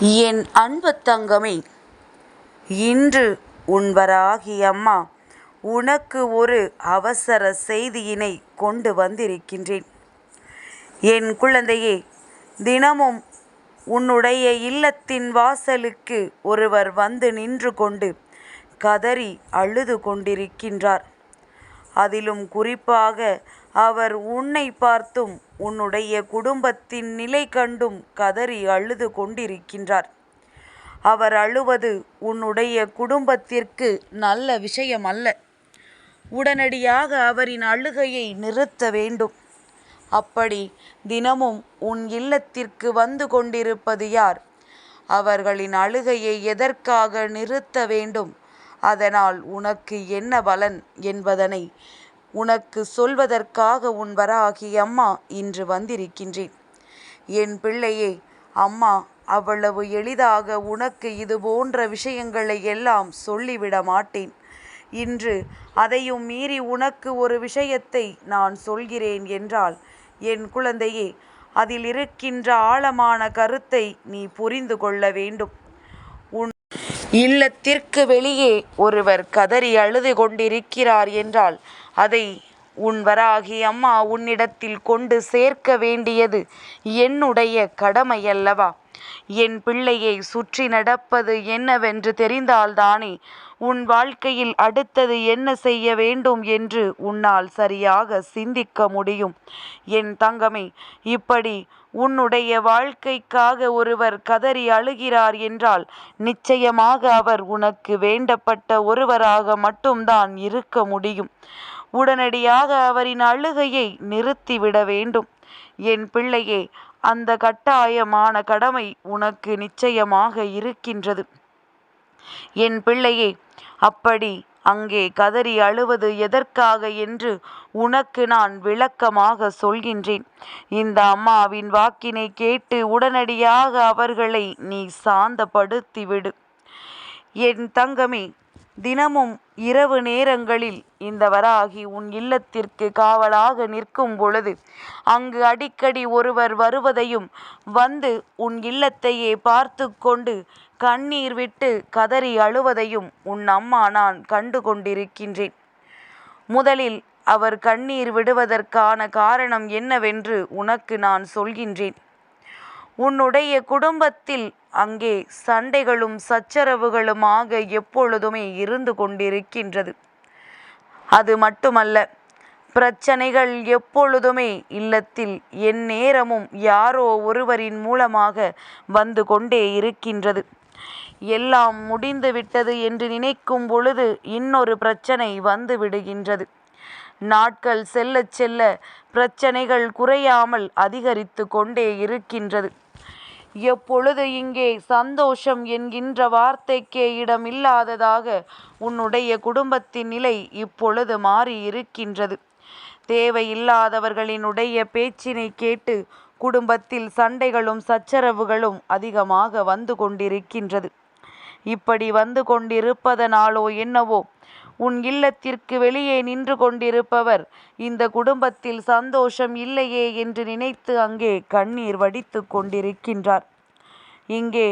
என் அன்பு தங்கமே இன்று உன்வராகி அம்மா உனக்கு ஒரு அவசர செய்தியினை கொண்டு வந்திருக்கின்றேன். என் குழந்தையே தினமும் உன்னுடைய இல்லத்தின் வாசலுக்கு ஒருவர் வந்து நின்று கொண்டு கதறி அழுது கொண்டிருக்கின்றார். அதிலும் குறிப்பாக அவர் உன்னை பார்த்தும் உன்னுடைய குடும்பத்தின் நிலை கண்டும் கதறி அழுது கொண்டிருக்கின்றார். அவர் அழுவது உன்னுடைய குடும்பத்திற்கு நல்ல விஷயம் அல்ல உடனடியாக அவரின் அழுகையை நிறுத்த வேண்டும். அப்படி தினமும் உன் இல்லத்திற்கு வந்து கொண்டிருப்பது யார்? அவர்களின் அழுகையை எதற்காக நிறுத்த வேண்டும்? அதனால் உனக்கு என்ன பலன் என்பதனை உனக்கு சொல்வதற்காக உன் வராகி அம்மா இன்று வந்திருக்கின்றேன். என் பிள்ளையே அம்மா அவ்வளவு எளிதாக உனக்கு இது போன்ற விஷயங்களை எல்லாம் சொல்லிவிட மாட்டேன். இன்று அதையும் மீறி உனக்கு ஒரு விஷயத்தை நான் சொல்கிறேன் என்றால் என் குழந்தையே அதில் இருக்கின்ற ஆழமான கருத்தை நீ புரிந்து கொள்ள வேண்டும். இல்லத்திற்கு வெளியே ஒருவர் கதறி அழுது கொண்டிருக்கிறார் என்றால் அதை உன் வராகி அம்மா உன்னிடத்தில் கொண்டு சேர்க்க வேண்டியது என்னுடைய கடமையல்லவா? என் பிள்ளையை சுற்றி நடப்பது என்னவென்று தெரிந்தால்தானே உன் வாழ்க்கையில் அடுத்தது என்ன செய்ய வேண்டும் என்று உன்னால் சரியாக சிந்திக்க முடியும். என் தங்கமே இப்படி உன்னுடைய வாழ்க்கைக்காக ஒருவர் கதறி அழுகிறார் என்றால் நிச்சயமாக அவர் உனக்கு வேண்டப்பட்ட ஒருவராக மட்டும்தான் இருக்க முடியும். உடனடியாக அவரின் அழுகையை நிறுத்திவிட வேண்டும். என் பிள்ளையே அந்த கட்டாயமான கடமை உனக்கு நிச்சயமாக இருக்கின்றது. என் பிள்ளையே அப்படி அங்கே கதறி அழுவது எதற்காக என்று உனக்கு நான் விளக்கமாக சொல்கின்றேன். இந்த அம்மாவின் வாக்கினை கேட்டு உடனடியாக அவர்களை நீ சாந்தப்படுத்திவிடு. என் தங்கமே தினமும் இரவு நேரங்களில் இந்த வராகி உன் இல்லத்திற்கு காவலாக நிற்கும் பொழுது அங்கு அடிக்கடி ஒருவர் வருவதையும் வந்து உன் இல்லத்தையே பார்த்து கொண்டு கண்ணீர் விட்டு கதறி அழுவதையும் உன் அம்மா நான் கண்டு கொண்டிருக்கின்றேன். முதலில் அவர் கண்ணீர் விடுவதற்கான காரணம் என்னவென்று உனக்கு நான் சொல்கின்றேன். உன்னுடைய குடும்பத்தில் அங்கே சண்டைகளும் சச்சரவுகளுமாக எப்பொழுதுமே இருந்து கொண்டிருக்கின்றது. அது மட்டுமல்ல பிரச்சனைகள் எப்பொழுதுமே இல்லத்தில் என் நேரமும் யாரோ ஒருவரின் மூலமாக வந்து கொண்டே இருக்கின்றது. எல்லாம் முடிந்து விட்டது என்று நினைக்கும் பொழுது இன்னொரு பிரச்சனை வந்து விடுகின்றது. நாட்கள் செல்ல செல்ல பிரச்சனைகள் குறையாமல் அதிகரித்து கொண்டே இருக்கின்றது. எப்பொழுது இங்கே சந்தோஷம் என்கின்ற வார்த்தைக்கே இடமில்லாததாக உன்னுடைய குடும்பத்தின் நிலை இப்பொழுது மாறி இருக்கின்றது தேவையில்லாதவர்களினுடைய பேச்சினை கேட்டு குடும்பத்தில் சண்டைகளும் சச்சரவுகளும் அதிகமாக வந்து கொண்டிருக்கின்றது. இப்படி வந்து கொண்டிருப்பதனாலோ என்னவோ உன் இல்லத்திற்கு வெளியே நின்று கொண்டிருப்பவர் இந்த குடும்பத்தில் சந்தோஷம் இல்லையே என்று நினைத்து அங்கே கண்ணீர் வடித்து கொண்டிருக்கின்றார். இங்கே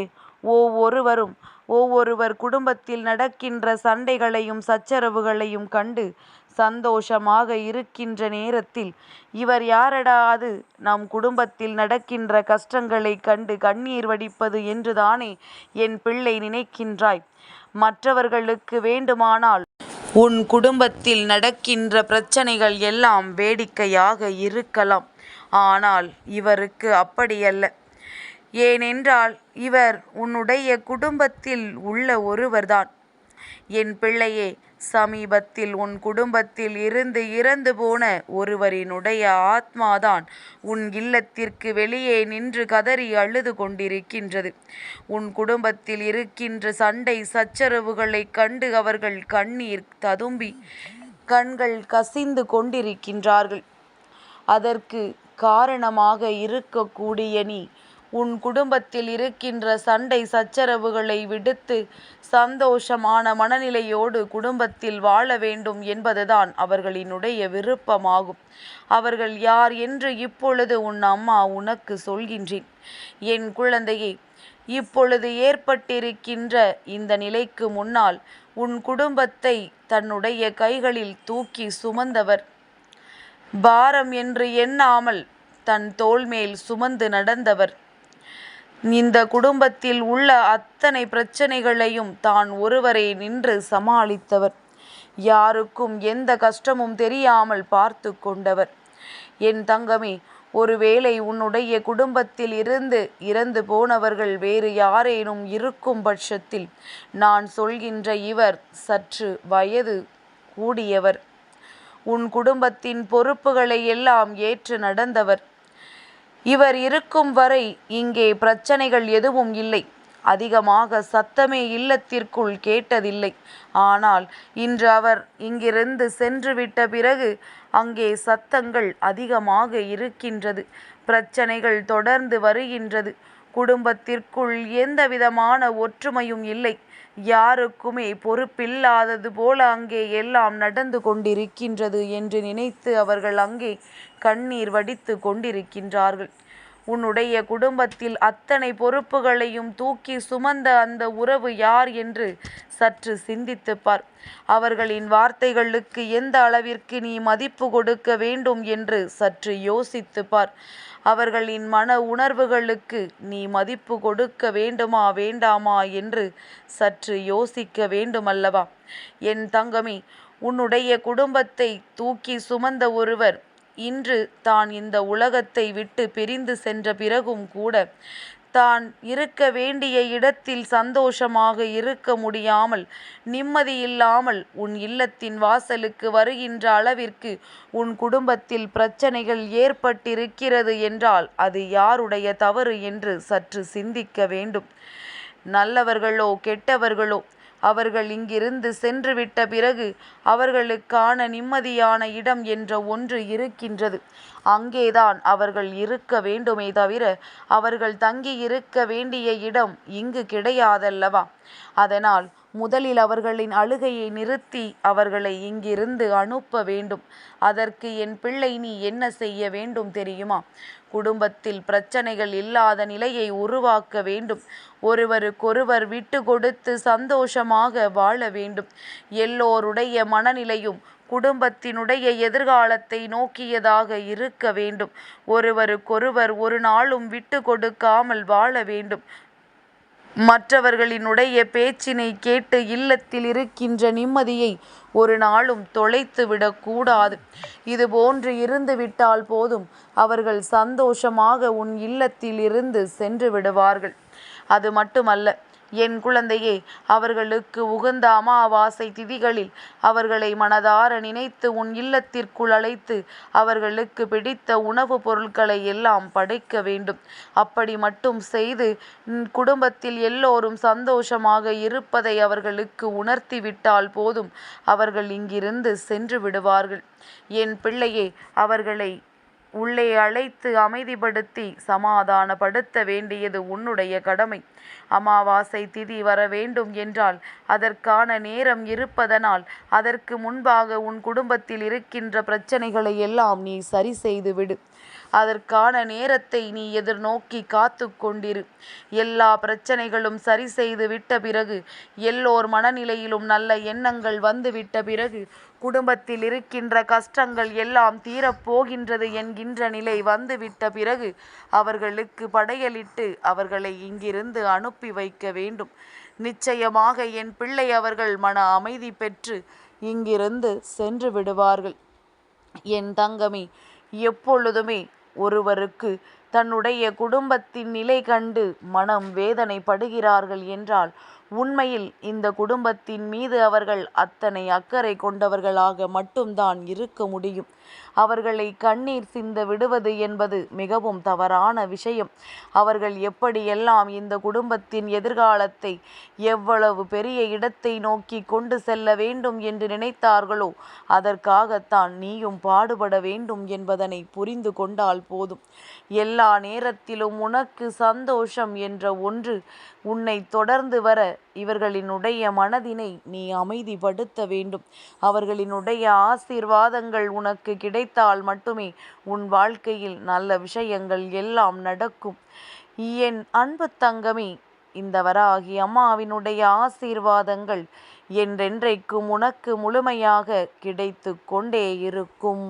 ஒவ்வொருவரும் ஒவ்வொருவர் குடும்பத்தில் நடக்கின்ற சண்டைகளையும் சச்சரவுகளையும் கண்டு சந்தோஷமாக இருக்கின்ற நேரத்தில் இவர் யாரடா அது? நம் குடும்பத்தில் நடக்கின்ற கஷ்டங்களை கண்டு கண்ணீர் வடிப்பது என்றுதானே என் பிள்ளை நினைக்கின்றாய்? மற்றவர்களுக்கு வேண்டுமானால் உன் குடும்பத்தில் நடக்கின்ற பிரச்சனைகள் எல்லாம் வேடிக்கையாக இருக்கலாம். ஆனால் இவருக்கு அப்படியல்ல. ஏனென்றால் இவர் உன்னுடைய குடும்பத்தில் உள்ள ஒருவர்தான். என் பிள்ளையே சமீபத்தில் உன் குடும்பத்தில் இருந்து இறந்து போன ஒருவரினுடைய ஆத்மாதான் உன் இல்லத்திற்கு வெளியே நின்று கதறி அழுது கொண்டிருக்கின்றது. உன் குடும்பத்தில் இருக்கின்ற சண்டை சச்சரவுகளை கண்டு அவர்கள் கண்ணீர் ததும்பி கண்கள் கசிந்து கொண்டிருக்கின்றார்கள். அதற்கு காரணமாக இருக்கக்கூடிய நீ உன் குடும்பத்தில் இருக்கின்ற சண்டை சச்சரவுகளை விடுத்து சந்தோஷமான மனநிலையோடு குடும்பத்தில் வாழ வேண்டும் என்பதுதான் அவர்களினுடைய விருப்பமாகும். அவர்கள் யார் என்று இப்பொழுது உன் அம்மா உனக்கு சொல்கின்றேன். என் குழந்தையே இப்பொழுது ஏற்பட்டிருக்கின்ற இந்த நிலைக்கு முன்னால் உன் குடும்பத்தை தன்னுடைய கைகளில் தூக்கி சுமந்தவர். பாரம் என்று எண்ணாமல் தன் தோள்மேல் சுமந்து நடந்தவர். இந்த குடும்பத்தில் உள்ள அத்தனை பிரச்சனைகளையும் தான் ஒருவரே நின்று சமாளித்தவர். யாருக்கும் எந்த கஷ்டமும் தெரியாமல் பார்த்து கொண்டவர். என் தங்கமே ஒருவேளை உன்னுடைய குடும்பத்தில் இருந்து இறந்து போனவர்கள் வேறு யாரேனும் இருக்கும் பட்சத்தில் நான் சொல்கின்ற இவர் சற்று வயது கூடியவர். உன் குடும்பத்தின் பொறுப்புகளை எல்லாம் ஏற்று நடந்தவர். இவர் இருக்கும் வரை இங்கே பிரச்சனைகள் எதுவும் இல்லை. அதிகமாக சத்தமே இல்லத்திற்குள் கேட்டதில்லை. ஆனால் இன்று அவர் இங்கிருந்து சென்றுவிட்ட பிறகு அங்கே சத்தங்கள் அதிகமாக இருக்கின்றது. பிரச்சனைகள் தொடர்ந்து வருகின்றது. குடும்பத்திற்குள் எந்த விதமான ஒற்றுமையும் இல்லை. யாருக்குமே பொறுப்பில்லாதது போல அங்கே எல்லாம் நடந்து கொண்டிருக்கின்றது என்று நினைத்து அவர்கள் அங்கே கண்ணீர் வடித்து கொண்டிருக்கின்றார்கள். உன்னுடைய குடும்பத்தில் அத்தனை பொறுப்புகளையும் தூக்கி சுமந்த அந்த உறவு யார் என்று சற்று சிந்தித்து பார். அவர்களின் வார்த்தைகளுக்கு எந்த அளவிற்கு நீ மதிப்பு கொடுக்க வேண்டும் என்று சற்று யோசித்து பார். அவர்களின் மன உணர்வுகளுக்கு நீ மதிப்பு கொடுக்க வேண்டுமா வேண்டாமா என்று சற்று யோசிக்க வேண்டுமல்லவா? என் தங்கமே உன்னுடைய குடும்பத்தை தூக்கி சுமந்த ஒருவர் இன்று தான் இந்த உலகத்தை விட்டு பிரிந்து சென்ற பிறகும் கூட தான் இருக்க வேண்டிய இடத்தில் சந்தோஷமாக இருக்க முடியாமல் நிம்மதியில்லாமல் உன் இல்லத்தின் வாசலுக்கு வருகின்ற அளவிற்கு உன் குடும்பத்தில் பிரச்சனைகள் ஏற்பட்டிருக்கிறது என்றால் அது யாருடைய தவறு என்று சற்று சிந்திக்க வேண்டும். நல்லவர்களோ கெட்டவர்களோ அவர்கள் இங்கிருந்து சென்றுவிட்ட பிறகு அவர்களுக்கான நிம்மதியான இடம் என்ற ஒன்று இருக்கின்றது. அங்கேதான் அவர்கள் இருக்க வேண்டுமே தவிர அவர்கள் தங்கி இருக்க வேண்டிய இடம் இங்கு கிடையாதல்லவா? அதனால் முதலில் அவர்களின் அழுகையை நிறுத்தி அவர்களை இங்கிருந்து அனுப்ப வேண்டும். அதற்கு என் பிள்ளை நீ என்ன செய்ய வேண்டும் தெரியுமா? குடும்பத்தில் பிரச்சனைகள் இல்லாத நிலையை உருவாக்க வேண்டும். ஒருவருக்கொருவர் விட்டு கொடுத்து சந்தோஷமாக வாழ வேண்டும். எல்லோருடைய மனநிலையும் குடும்பத்தினுடைய எதிர்காலத்தை நோக்கியதாக இருக்க வேண்டும். ஒருவருக்கொருவர் ஒரு நாளும் விட்டு கொடுக்காமல் வாழ வேண்டும். மற்றவர்களினுடைய பேச்சினை கேட்டு இல்லத்தில் இருக்கின்ற நிம்மதியை ஒரு நாளும் தொலைத்து விடக்கூடாது இதுபோன்று இருந்து விட்டால் போதும். அவர்கள் சந்தோஷமாக உன் இல்லத்தில் இருந்து சென்று விடுவார்கள். அது மட்டுமல்ல என் குழந்தையே அவர்களுக்கு உகந்த அமாவாசை திதிகளில் அவர்களை மனதார நினைத்து உன் இல்லத்திற்குள் அழைத்து அவர்களுக்கு பிடித்த உணவுப் பொருட்களை எல்லாம் படைக்க வேண்டும். அப்படி மட்டும் செய்து குடும்பத்தில் எல்லோரும் சந்தோஷமாக இருப்பதை அவர்களுக்கு உணர்த்திவிட்டால் போதும். அவர்கள் இங்கிருந்து சென்று விடுவார்கள். என் பிள்ளையே அவர்களை உள்ளே அழைத்து அமைதிப்படுத்தி சமாதானப்படுத்த வேண்டியது உன்னுடைய கடமை. அமாவாசை திதி வர வேண்டும் என்றால் அதற்கான நேரம் இருப்பதனால் அதற்கு முன்பாக உன் குடும்பத்தில் இருக்கின்ற பிரச்சனைகளை எல்லாம் நீ சரி செய்து விடு. அதற்கான நேரத்தை நீ எதிர்நோக்கி காத்து கொண்டிரு எல்லா பிரச்சனைகளும் சரி செய்து விட்ட பிறகு எல்லோர் மனநிலையிலும் நல்ல எண்ணங்கள் வந்து விட்ட பிறகு குடும்பத்தில் இருக்கின்ற கஷ்டங்கள் எல்லாம் தீரப்போகின்றது என்கின்ற நிலை வந்துவிட்ட பிறகு அவர்களுக்கு படையலிட்டு அவர்களை இங்கிருந்து அனுப்பி வைக்க வேண்டும். நிச்சயமாக என் பிள்ளை அவர்கள் மன அமைதி பெற்று இங்கிருந்து சென்று விடுவார்கள். என் தங்கமே எப்பொழுதுமே ஒருவருக்கு தன்னுடைய குடும்பத்தின் நிலை கண்டு மனம் வேதனைப்படுகிறார்கள் என்றால் உண்மையில் இந்த குடும்பத்தின் மீது அவர்கள் அத்தனை அக்கறை கொண்டவர்களாக மட்டும்தான் இருக்க முடியும். அவர்களை கண்ணீர் சிந்த விடுவது என்பது மிகவும் தவறான விஷயம். அவர்கள் எப்படியெல்லாம் இந்த குடும்பத்தின் எதிர்காலத்தை எவ்வளவு பெரிய இடத்தை நோக்கி கொண்டு செல்ல வேண்டும் என்று நினைத்தார்களோ அதற்காகத்தான் நீயும் பாடுபட வேண்டும் என்பதனை புரிந்து கொண்டால் போதும். எல்லா நேரத்திலும் உனக்கு சந்தோஷம் என்ற ஒன்று உன்னை தொடர்ந்து வர இவர்களினுடைய மனதினை நீ அமைதிப்படுத்த வேண்டும். அவர்களினுடைய ஆசீர்வாதங்கள் உனக்கு கிடைத்தால் மட்டுமே உன் வாழ்க்கையில் நல்ல விஷயங்கள் எல்லாம் நடக்கும். என் அன்பு தங்கமே இந்த வராகி அம்மாவினுடைய ஆசீர்வாதங்கள் என்றென்றைக்கும் உனக்கு முழுமையாக கிடைத்து கொண்டே இருக்கும்.